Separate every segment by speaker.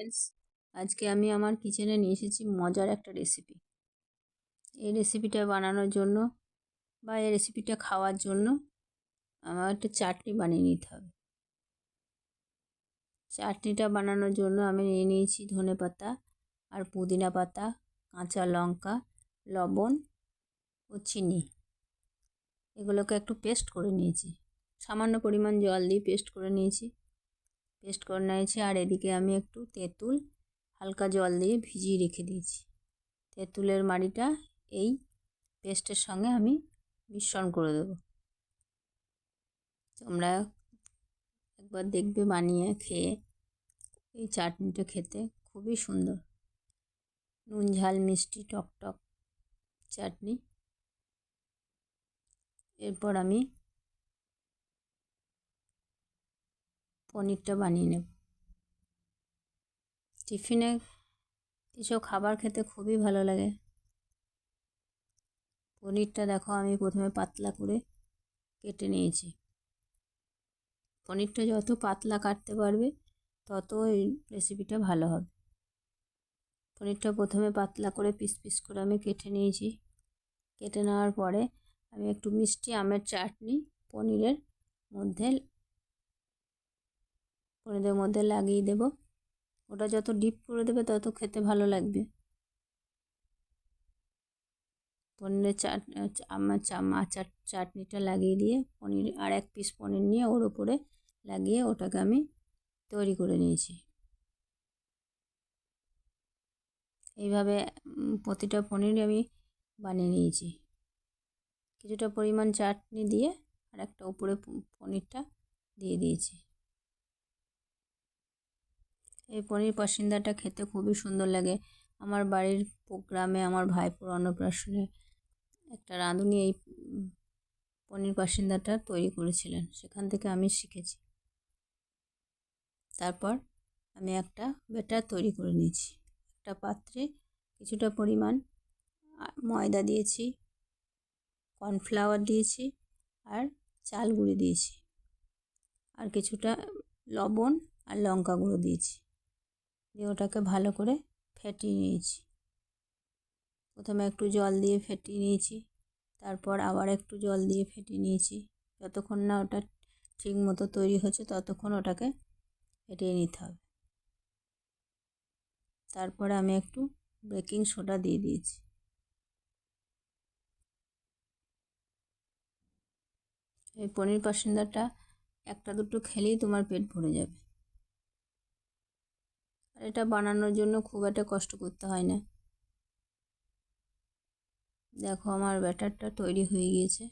Speaker 1: Friends আজকে আমি আমার কিচেনে নিয়ে এসেছি মজার একটা রেসিপি এই রেসিপিটা বানানোর জন্য বা এই রেসিপিটা খাওয়ার জন্য আমার একটা চাটনি বানিয়ে নিতে হবে। চাটনিটা বানানোর জন্য আমি নিয়ে নিয়েছি ধনে পাতা আর পুদিনা পাতা, কাঁচা লঙ্কা, লবণ ও চিনি। এগুলোকে একটু পেস্ট করে নিয়েছি। সামান্য পরিমাণ জল দিয়ে পেস্ট করে নিয়েছি। পেস্ট করে নিয়েছি আর এদিকে আমি একটু তেঁতুল হালকা জল দিয়ে ভিজিয়ে রেখে দিয়েছি। তেঁতুলের মাড়িটা এই পেস্টের সঙ্গে আমি মিশ্রণ করে দেবো। তোমরা একবার দেখবে বানিয়ে খেয়ে। এই চাটনিটা খেতে খুবই সুন্দর। নুন, ঝাল, মিষ্টি, টক টক চাটনি। এরপর আমি পনিরটা বানিয়ে নেব। টিফিনে এসব খাবার খেতে খুবই ভালো লাগে। পনিরটা দেখো আমি প্রথমে পাতলা করে কেটে নিয়েছি। পনিরটা যত পাতলা কাটতে পারবে, তত এই রেসিপিটা ভালো হবে। পনিরটা প্রথমে পাতলা করে পিস পিস করে আমি কেটে নিয়েছি। কেটে নেওয়ার পরে আমি একটু মিষ্টি আমের চাটনি পনিরের মধ্যে পনিরের মধ্যে লাগিয়ে দেব। ওটা যত ডিপ করে দেবে তত খেতে ভালো লাগবে। পনিরের চাট, আমার আচার চাটনিটা লাগিয়ে দিয়ে পনির, আর এক পিস পনির নিয়ে ওর ওপরে লাগিয়ে ওটাকে আমি তৈরি করে নিয়েছি। এইভাবে প্রতিটা পনির আমি বানিয়ে নিয়েছি। কিছুটা পরিমাণ চাটনি দিয়ে আর একটা উপরে পনিরটা দিয়ে দিয়েছি। এই পনির পাসিন্দাটা খেতে খুবই সুন্দর লাগে। আমার বাড়ির প্রোগ্রামে আমার ভাইপোর অন্নপ্রাশনে একটা রাঁধুনি এই পনির পাসিন্দাটা তৈরি করেছিলেন। সেখান থেকে আমি শিখেছি। তারপর আমি একটা ব্যাটার তৈরি করে নিয়েছি। একটা পাত্রে কিছুটা পরিমাণ ময়দা দিয়েছি, কর্নফ্লাওয়ার দিয়েছি আর চাল গুঁড়ি দিয়েছি। আর কিছুটা লবণ আর লঙ্কা গুঁড়ো দিয়েছি। দিয়ে ওটাকে ভালো করে ফেটিয়ে নিয়েছি। প্রথমে একটু জল দিয়ে ফেটিয়ে নিয়েছি, তারপর আবার একটু জল দিয়ে ফেটিয়ে নিয়েছি। যতক্ষণ না ওটা ঠিক মতো তৈরি হচ্ছে ততক্ষণ ওটাকে ফেটিয়ে নিতে হবে। তারপরে আমি একটু বেকিং সোডা দিয়ে দিয়েছি। এই পনির পাসিন্দাটা একটা দুটো খেলেই তোমার পেট ভরে যাবে। আর এটা বানানোর জন্য খুব একটা কষ্ট করতে হয় না। দেখো আমার ব্যাটারটা তৈরি হয়ে গিয়েছে।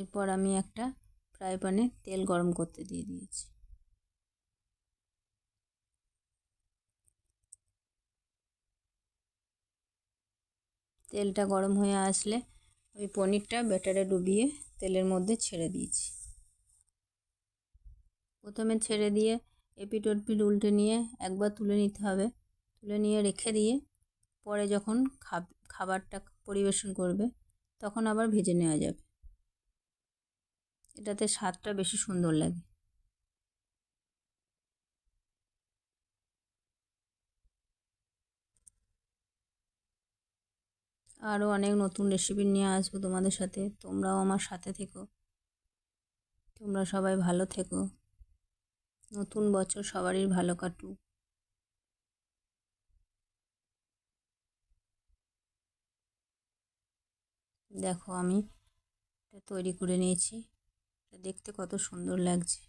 Speaker 1: এরপর আমি একটা ফ্রাই প্যানে তেল গরম করতে দিয়ে দিয়েছি। তেলটা গরম হয়ে আসলে ওই পনিরটা ব্যাটারে ডুবিয়ে তেলের মধ্যে ছেড়ে দিয়েছি। প্রথমে ছেড়ে দিয়ে এপিট ওপিট উল্টে নিয়ে একবার তুলে নিতে হবে। তুলে নিয়ে রেখে দিয়ে পরে যখন খাবারটা পরিবেশন করবে, তখন আবার ভেজে নেওয়া যাবে। এটাতে স্বাদটা বেশি সুন্দর লাগে। আরও অনেক নতুন রেসিপি নিয়ে আসব তোমাদের সাথে। তোমরাও আমার সাথে থেকো। তোমরা সবাই ভালো থেকো। নতুন বছর সবারই ভালো কাটুক। দেখো আমি এটা তৈরি করে নিয়েছি। এটা দেখতে কত সুন্দর লাগছে।